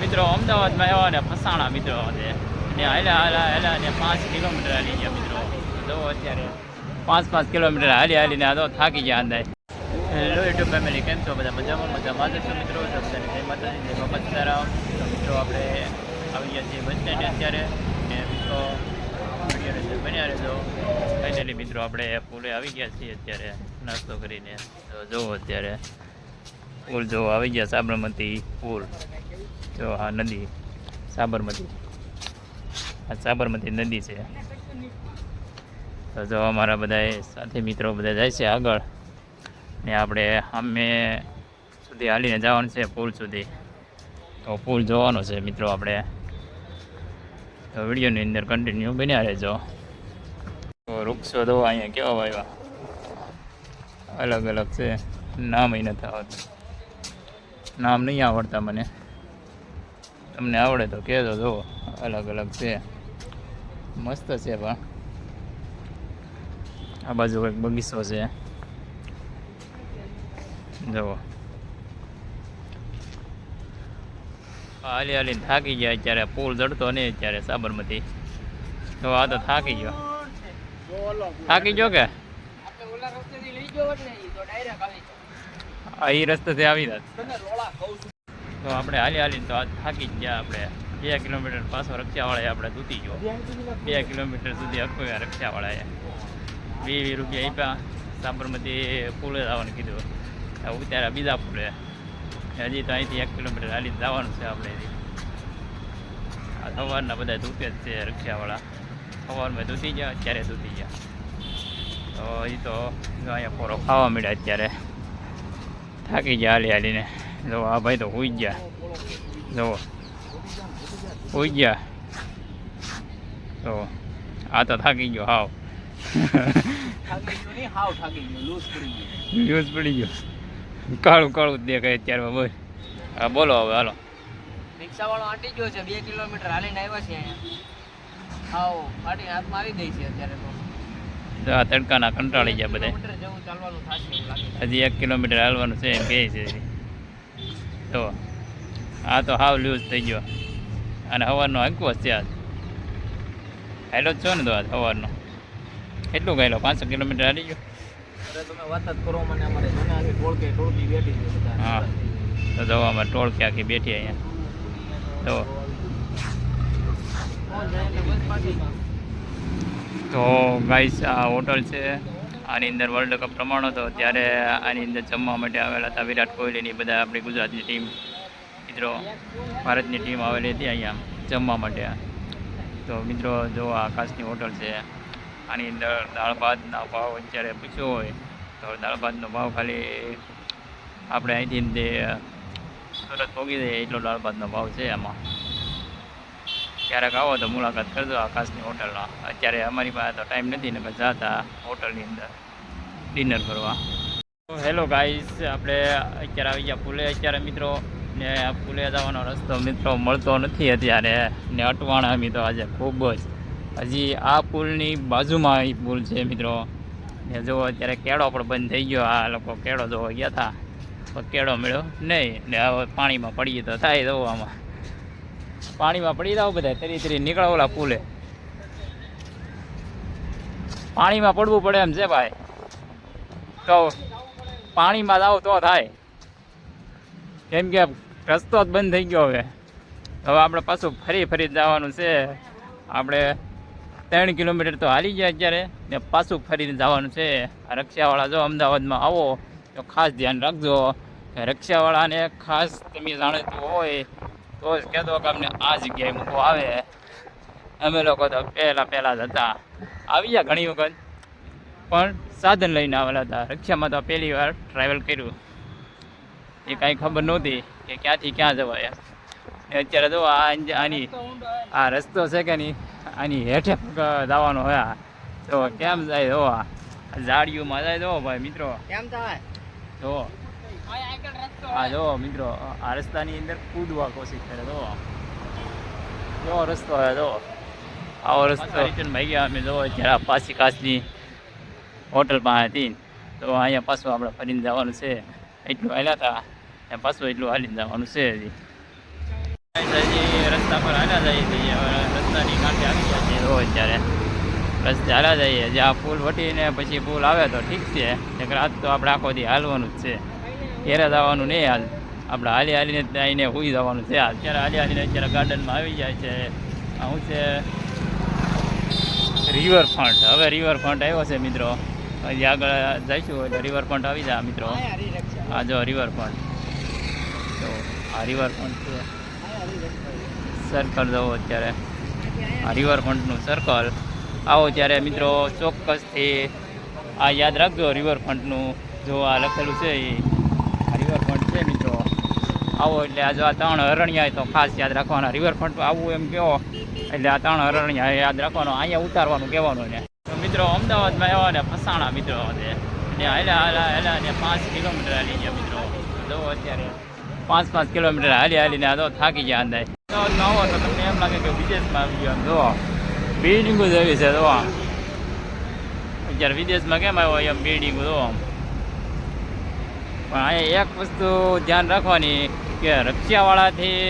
મિત્રો, અમદાવાદમાં આવ્યા ને ફસાણા મિત્રો છે. ને હાલ્યા હાલ્યા હાલ્યા ને પાંચ કિલોમીટર હાલી ગયા મિત્રો. જો અત્યારે પાંચ પાંચ કિલોમીટર હાલી, હાલીને આ તો થાકી ગયા અંદાજ હેલો યુટ્યુબ ફેમિલી કેમ છો? બધા મજામાં? મજામાં જ છો મિત્રો? સબસ્ક્રાઈબ જય મિત્રો, આપણે આવી ગયા છીએ બસ સ્ટેન્ડ અત્યારે. ને મિત્રો બન્યા રહેજો. ફાઇનલી મિત્રો, આપણે પુલે આવી ગયા છીએ અત્યારે નાસ્તો કરીને. જુઓ અત્યારે પુલ જોવો આવી ગયા સાબરમતી પુલ જો આ નદી, સાબરમતી. આ સાબરમતી નદી છે. તો જો અમારા બધા સાથી મિત્રો બધા જાય છે આગળ. ને આપણે અમે સુધી હાલીને જવાનું છે પુલ સુધી. તો પુલ જોવાનો છે મિત્રો આપણે. તો વિડીયોની અંદર કન્ટિન્યુ બન્યા રહેજો. તો વૃક્ષો તો અહીંયા કેવા વાવ્યા અલગ અલગ છે. નામ અહીં નથી આવડતું નામ નહીં આવડતા મને. તમને આવડે તો કહેજો જુઓ અલગ અલગ છે. મસ્ત છે પણ. આ બાજુ કંઈક બગીચો છે. જુઓ. હાલી હાલીને થાકી ગયા અત્યારે પુલ ચડતો નહીં અત્યારે સાબરમતી. તો આ તો થાકી ગયો. થાકી ગયો કે? આ એ રસ્તેથી આવી જાત. તો આપણે હાલી હાલીને તો આજ થાકી જ ગયા આપણે. બે કિલોમીટર પાછો રક્ષાવાળાએ આપણે તૂટી ગયો. બે કિલોમીટર સુધી અખવ્યા રક્ષાવાળાએ. વીસ વીસ રૂપિયા આપ્યા. સાબરમતી પુલે આવવાનું કીધું. ઉતાર્યા બીજા પુલે હજી તો અહીંથી એક કિલોમીટર હાલીને જવાનું છે આપણે આ સવારના બધા ધૂપે જ છે રક્ષાવાળા. સવારમાં ધૂતી ગયા, અત્યારે તૂટી ગયા. તો એ તો અહીંયા પોરો ખાવા મળ્યા અત્યારે. થાકી ગયા હાલી હાલીને. જો આ ભાઈ તો હોઈ ગયા જો હોઈ ગયા તો આ તો થાકી ગયો હાવ યુઝ પડી ગયો કાળું કાળું દેખાય અત્યારમાં બોલ હા બોલો હવે હાલો રિક્ષા વાળો આંટી ગયો છે બે કિલોમીટર હાલીને આવ્યા છે અહીંયા. હાવ ફાટી હાથમાં આવી ગઈ છે અત્યારે તો. આ તડકાના કંટાળી ગયા બધા. હજી એક કિલોમીટર હાલવાનું છે એમ કહે છે. તો આ તો હાવ લૂઝ થઈ ગયો. અને સવારનો હકવો છે આજ. હાલો છો ને તો આજ સવારનો કેટલું ગયેલો? પાંચસો કિલોમીટર હાલી ગયો? ટોળકે ટોળકી હા. તો દવામાં ટોળ કે આખી બેઠી અહીંયા. તો તો ગાઈસ આ હોટલ છે. આની અંદર વર્લ્ડ કપ રમાણો હતો, ત્યારે આની અંદર જમવા માટે આવેલા હતા વિરાટ કોહલીની બધા આપણી ગુજરાતની ટીમ મિત્રો, ભારતની ટીમ આવેલી હતી અહીંયા જમવા માટે. તો મિત્રો, જો આકાશની હોટલ છે, આની અંદર દાળ ભાતના ભાવ અત્યારે પૂછ્યો હોય, તો દાળ ભાતનો ભાવ ખાલી આપણે અહીંથી તે સુરત પહોંચી જાય એટલો દાળ ભાતનો ભાવ છે આમાં. ક્યારેક આવો તો મુલાકાત કરજો આકાશની હોટલનો. અત્યારે અમારી પાસે તો ટાઈમ નથી ને જતા હોટલની અંદર. ડિનર કરવા. હેલો ગાઈસ આપણે અત્યારે આવી ગયા પુલે અત્યારે મિત્રો. ને પુલે જવાનો રસ્તો મિત્રો મળતો નથી અત્યારે. ને અટવાણા મિત્રો આજે ખૂબ જ. હજી આ પુલની બાજુમાં એ પુલ છે મિત્રો. ને જો અત્યારે કેળો પણ બંધ થઈ ગયો. આ લોકો કેળો જોવા ગયા હતા તો કેળો મળ્યો નહીં. ને હવે પાણીમાં પડીએ તો થાય આમાં. પાણીમાં પડી જાવ બધા, તરી તરી નીકળો ઓલા પુલે પાણીમાં પડવું પડે એમ છે ભાઈ. તો પાણીમાં જાવ તો થાય. કેમ કે રસ્તો જ બંધ થઈ ગયો હવે. હવે આપણે પાછું ફરી ફરી જવાનું છે. આપણે ત્રણ કિલોમીટર તો હાલી ગયા અત્યારે, ને પાછું ફરીને જવાનું છે. રક્ષાવાળા જો અમદાવાદમાં આવો, તો ખાસ ધ્યાન રાખજો. રક્ષાવાળાને ખાસ તમે જાણતું હોય તો જ કહેતો કે અમને આ જગ્યાએ મૂકો આવે અમે લોકો તો પહેલાં પહેલાં જ હતા. આવી ગયા ઘણી વખત. પણ સાધન લઈને આવેલા હતા. રક્ષામાં તો પહેલી વાર ટ્રાવેલ કર્યું. એ કાંઈ ખબર નહોતી કે ક્યાંથી ક્યાં જવાય. અત્યારે જો આ આની આ રસ્તો છે કે નહીં આની હેઠે જવાનો હોય તો કેમ જાય જો ઝાડીઓમાં જાય જો ભાઈ મિત્રો. કેમ થાય? જો આ જો મિત્રો આ રસ્તાની અંદર કૂદવા કોશિશ કરે જો કેવો રસ્તો હોય જો આવો રસ્તો. રિટર્ન ભાઈ ગયા અમે જો જરા આ પાછી કાચની હોટલ પાસે હતી. તો અહીંયા પાછું આપણે ફરીને જવાનું છે. એટલું હાલ્યા હતા. ને પાછું એટલું હાલીને જવાનું છે હજી. રસ્તા પર હાલ્યા જઈએ છીએ. હવે રસ્તાની કાંઠે આવી ગયા છીએ રોજ ત્યારે રસ્તે હાલ્યા જઈએ. જ્યાં પુલ વટીને પછી પુલ આવે તો ઠીક છે. રાત તો આપણે આખો દી હાલવાનું જ છે. ઘેરે જવાનું નહીં હાલ. આપણે હાલી હાલીને ત્યાં આવીને હોઈ જવાનું છે હાલ. અત્યારે હાલી હાલીને અત્યારે ગાર્ડનમાં આવી જાય છે. આવું છે? રિવરફ્રન્ટ હવે રિવરફ્રન્ટ આવ્યો છે મિત્રો. હજી આગળ જઈશું એટલે રિવરફ્રન્ટ આવી જાય મિત્રો. આ જો રિવરફ્રન્ટ તો આ રિવરફ્રન્ટ છે. સર્કલ જવો અત્યારે. આ રિવરફ્રન્ટનું સર્કલ આવો ત્યારે મિત્રો ચોક્કસથી આ યાદ રાખજો રિવરફ્રન્ટનું જો આ લખેલું છે એ રિવરફ્રન્ટ છે મિત્રો. આવો, એટલે આ જો આ ત્રણ હરણિયા તો ખાસ યાદ રાખવાના. રિવરફ્રન્ટ આવવું એમ કહો એટલે આ ત્રણ હરણિયા યાદ રાખવાનો. અહીંયા ઉતારવાનું કહેવાનું ને તો મિત્રો, અમદાવાદમાં એવા ને, ફસાણા મિત્રો છે ને હેલા પાંચ કિલોમીટર હાલી ગયા મિત્રો. જો અત્યારે પાંચ પાંચ કિલોમીટર હાલી, હાલીને આ તો થાકી ગયા અંદાજ અમદાવાદમાં આવો તો તમને એમ લાગે કે વિદેશમાં આવી ગયો જો. બિલ્ડિંગો જ એવી છે તો અત્યારે વિદેશમાં કેમ આવ્યો એમ બિલ્ડિંગો, જો. પણ અહીંયા એક વસ્તુ ધ્યાન રાખવાની કે રક્ષાવાળાથી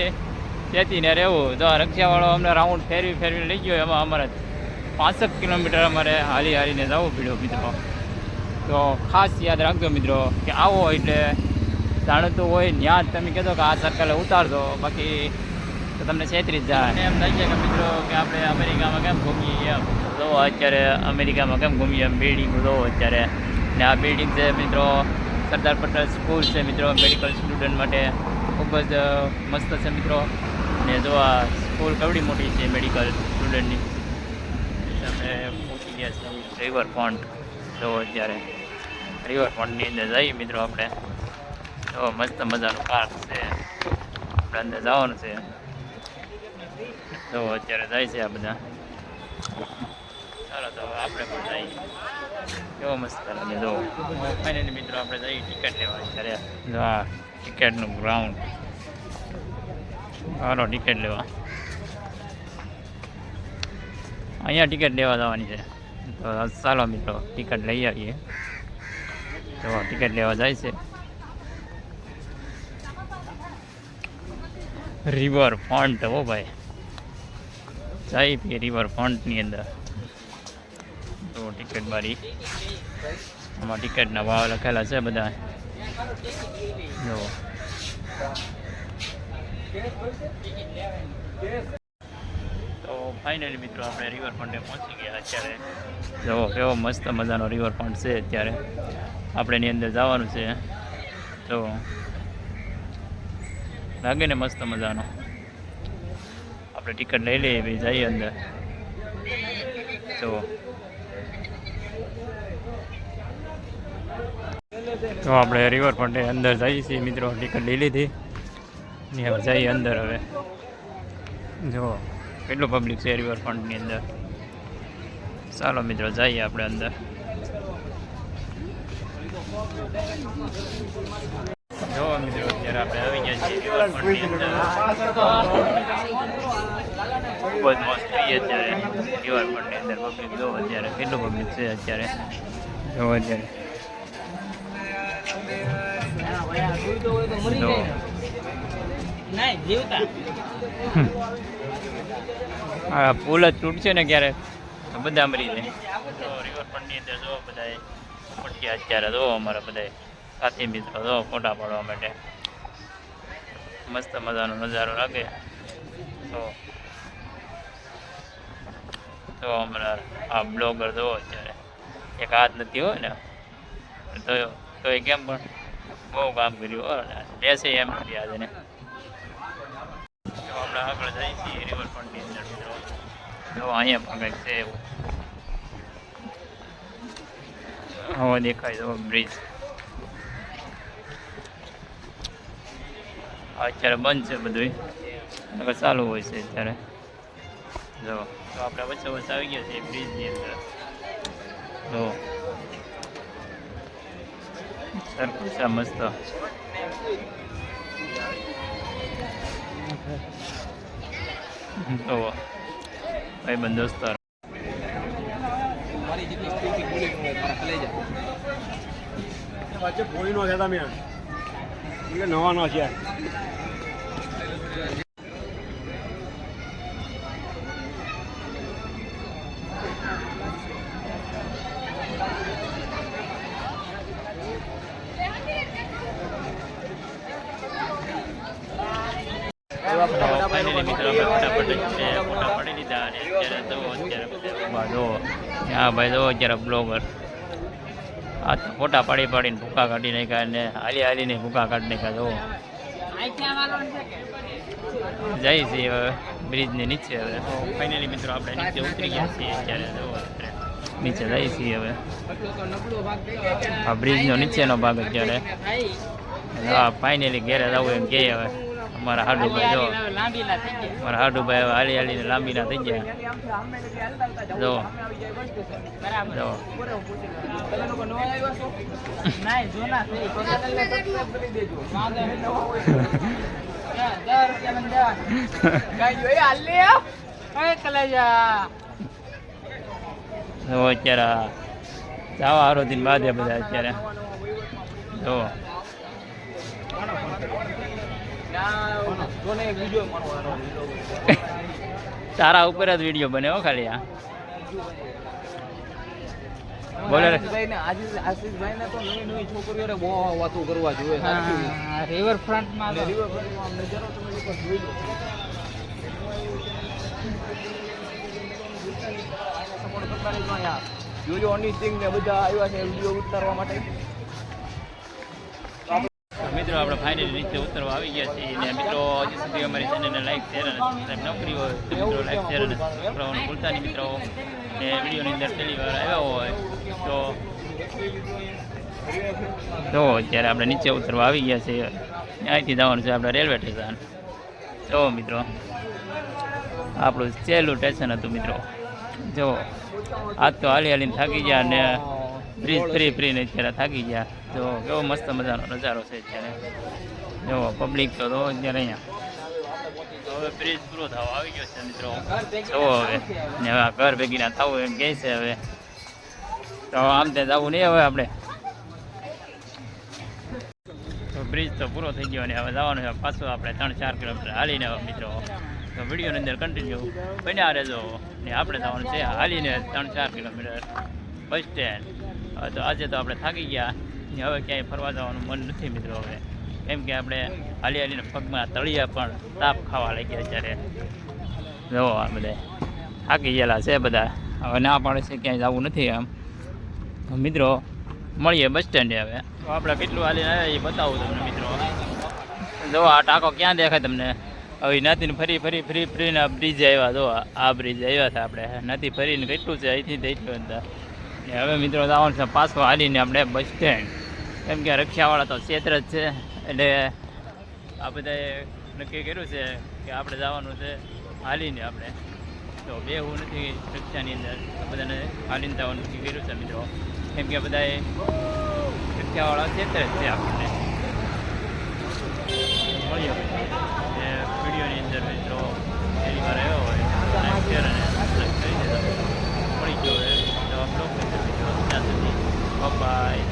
ચેતીને રહેવું. તો રક્ષાવાળો અમને રાઉન્ડ ફેરવી ફેરવી લઈ ગયો એમાં અમારે પાંસઠ કિલોમીટર અમારે હાલી હાલીને જવું પડ્યું મિત્રો. તો ખાસ યાદ રાખજો મિત્રો કે આવો એટલે જાણતું હોય ત્યાં જ તમે કહેતો કે આ સર્કલે ઉતારજો બાકી તો તમને છેતરી જ જાય. એમ થઈ છે કે મિત્રો કે આપણે અમેરિકામાં કેમ ઘૂમીએ એમ. જો અત્યારે અમેરિકામાં કેમ ઘૂમીએ? એમ બિલ્ડિંગ જો અત્યારે. ને આ બિલ્ડિંગ છે મિત્રો સરદાર પટેલ સ્કૂલ છે મિત્રો મેડિકલ સ્ટુડન્ટ માટે ખૂબ જ મસ્ત છે મિત્રો. ને જો આ સ્કૂલ કેવડી મોટી છે મેડિકલ સ્ટુડન્ટની તમે પહોંચી ગયા છે રિવરફ્રન્ટ જો અત્યારે રિવરફ્રન્ટની અંદર જઈએ મિત્રો આપણે. તો મસ્ત મજાનું પાર્ક છે. આપણે અંદર જવાનું છે. તો અત્યારે જાય છે આ બધા. ચાલો તો આપણે પણ જઈએ. કેવો મસ્ત લાગે જો ફાઇનલી મિત્રો, આપણે જઈએ ટિકિટ લેવા અત્યારે. જો આ ટિકિટનું ગ્રાઉન્ડ હાલો ટિકિટ લેવા. અહીંયા ટિકિટ લેવા જવાની છે. તો ચાલો મિત્રો ટિકિટ લઈ આવીએ. તો ટિકિટ લેવા જાય છે. રિવર ફ્રન્ટ હો ભાઈ. જાય પીએ રિવર ફ્રન્ટની અંદર. ટિકિટ બારી આમાં ટિકિટના ભાવ લખેલા છે બધા જો તો ફાઇનલી મિત્રો, આપણે રિવરફ્રન્ટે પહોંચી ગયા અત્યારે. જો, કેવો મસ્ત મજાનો રિવરફ્રન્ટ છે અત્યારે. આપણે એની અંદર જવાનું છે. તો લાગે ને મસ્ત મજાનો. આપણે ટિકિટ લઈ લઈએ, ભાઈ, જઈએ અંદર. તો તો આપણે રિવરફ્રન્ટે અંદર જઈએ છીએ. મિત્રો, ટિકિટ લઈ લીધી. ને હવે જઈએ અંદર હવે. જો, કેટલું પબ્લિક છે રિવરફ્રન્ટની અંદર? ચાલો મિત્રો, જઈએ આપણે અંદર. જો મિત્રો, અત્યારે આપણે આવી ગયા છીએ રિવરફ્રન્ટની અંદર. ખૂબ જ મસ્ત અત્યારે રિવરફ્રન્ટની અંદર પબ્લિક જો, અત્યારે કેટલું પબ્લિક છે અત્યારે? જો, અત્યારે. જો આ પુલ જ તૂટશે ને ક્યારે? બધા મરી જાય. રિવરફ્રન્ટની અંદર જો બધા પટ્યા અત્યારે જો અમારા બધા સાથી મિત્રો જો ફોટા પાડવા માટે મસ્ત મજાનો નજારો લાગે તો તો અમારા આ બ્લોગર જો અત્યારે એક હાથ નથી હોય ને તો તો એ કેમ પણ બહુ કામ કર્યું. બેસે એમ નથી આજે ને. આપણે આગળ જઈએ છીએ રિવરફ્રન્ટની અંદર જો અહીંયા પણ કંઈક છે એવું. હવે દેખાય જો બ્રિજ. અત્યારે બંધ છે બધું નકર ચાલુ હોય છે અત્યારે. જો તો આપણે વચ્ચે વચ્ચે આવી ગયા છીએ બ્રિજની અંદર. જો. છે મસ્ત. તો ભાઈ બંધ નવા મારી જેટલી સ્પીડ બોલી મારા કલેજા વચ્ચે ભોળીનો છે તમે એ નવાનો છે ફાઇનલી મિત્રો આપણે ફટાફટ છે ફોટા પાડી લીધા અને અત્યારે અત્યારે જો હા ભાઈ જો અત્યારે બ્લોગર આ ફોટા પાડી પાડીને ભૂકા કાઢી નાખ્યા અને હાલી હાલીને ભૂકા કાઢી નાખ્યા જો જાય છીએ હવે બ્રિજની નીચે હવે. ફાઇનલી મિત્રો આપણે નીચે ઉતરી ગયા છીએ અત્યારે જો નીચે જઈ છીએ હવે. આ બ્રિજનો નીચેનો ભાગ અત્યારે. હા ફાઇનલી ઘેરે જવું એમ કે હવે. અમારા હાડુભાઈ જો. મારા હાડુભાઈ હવે હાલી હાલીને લાંબીના થઈ ગયા. જો. જો. જો અત્યારે જાવા હારો બાદ બધા અત્યારે. જો. તારા ઉપર જ વીડિયો બને હો ખાલી આ. બોલે આશીષભાઈ ને તો નવી નવી છોકરીઓને બહુ વાતો કરવા જોઈએ રિવર ફ્રન્ટમાં અને riverfront નજારો તમે એકવાર જોઈ લો. આને support કરતા રહેજો અહીંયા. જોજો હની સિંહ ને બધા આવ્યા છે વીડિયો ઉતારવા માટે. આપણે ફાઇનલી નીચે ઉતરવા આવી ગયા છીએ. અને મિત્રો, હજી સુધી અમારી ચેનલને લાઈક શેર અને સબસ્ક્રાઈબ ન કરી હોય તો મિત્રો લાઈક શેર અને સબસ્ક્રાઈબ કરવાનું ભૂલતા નહીં મિત્રો. ને વિડીયોની અંદર પહેલી વાર આવ્યા હોય તો તો અત્યારે આપણે નીચે ઉતરવા આવી ગયા છીએ, અહીંથી જવાનું છે આપણે રેલવે સ્ટેશન જો મિત્રો, આપણું છેલ્લું સ્ટેશન હતું મિત્રો. જો, આજ તો હાલી હાલીને થાકી ગયા અને બ્રિજ ફ્રી ફ્રીને અત્યારે થાકી ગયા. જો, કેવો મસ્ત મજાનો નજારો છે અત્યારે. જો પબ્લિક તો તો અત્યારે અહીંયા. હવે બ્રિજ પૂરો થવા આવી ગયો છે મિત્રો. જો હવે, ને હવે ઘર ભેગીના થવું એમ કહે છે હવે. તો આમ તે જવું નહીં હવે આપણે. તો બ્રિજ તો પૂરો થઈ ગયો અને હવે જવાનું છે પાછું આપણે ત્રણ, ચાર કિલોમીટર હાલીને હવે મિત્રો. તો વિડીયોની અંદર કન્ટિન્યુ બન્યા રહેજો. ને આપણે જવાનું છે હાલીને ત્રણ, ચાર કિલોમીટર બસ સ્ટેન્ડ તો આજે તો આપણે થાકી ગયા. હવે ક્યાંય ફરવા જવાનું મન નથી મિત્રો હવે. કેમ કે આપણે હાલી હાલીને પગમાં તળિયા પણ તાપ ખાવા લાગ્યા અત્યારે. જો આ બધા થાકી ગયેલા છે બધા. હવે ના પાડે છે, ક્યાંય જવું નથી આમ મિત્રો, મળીએ બસ સ્ટેન્ડે હવે. તો આપણે કેટલું હાલીને આવ્યા એ બતાવું તમને મિત્રો. જો આ ટાંકો ક્યાં દેખાય તમને? હવે નાતીને ફરી ફરી ફરી, ફરીને બ્રિજ આવ્યા. જો આ બ્રિજ આવ્યા હતા આપણે. નાતી ફરીને કેટલું છે, અહીંથી એટલું અંદર. હવે મિત્રો જવાનું છે પાછો હાલીને આપણે બસ સ્ટેન્ડ કેમ કે રક્ષાવાળા તો ક્ષેત્ર જ છે, એટલે આ બધાએ નક્કી કર્યું છે કે આપણે જવાનું છે હાલીને આપણે. તો બે હું નથી રક્ષાની અંદર, આ બધાને હાલીને જવાનું નક્કી કર્યું છે મિત્રો. કેમ કે બધાએ રક્ષાવાળા ક્ષેત્ર જ છે આપણને. મળીએ વિડીયોની અંદર મિત્રો પહેલી વાર આવ્યો હોય અને શેર મળી ગયો હોય જવાબ 拜拜。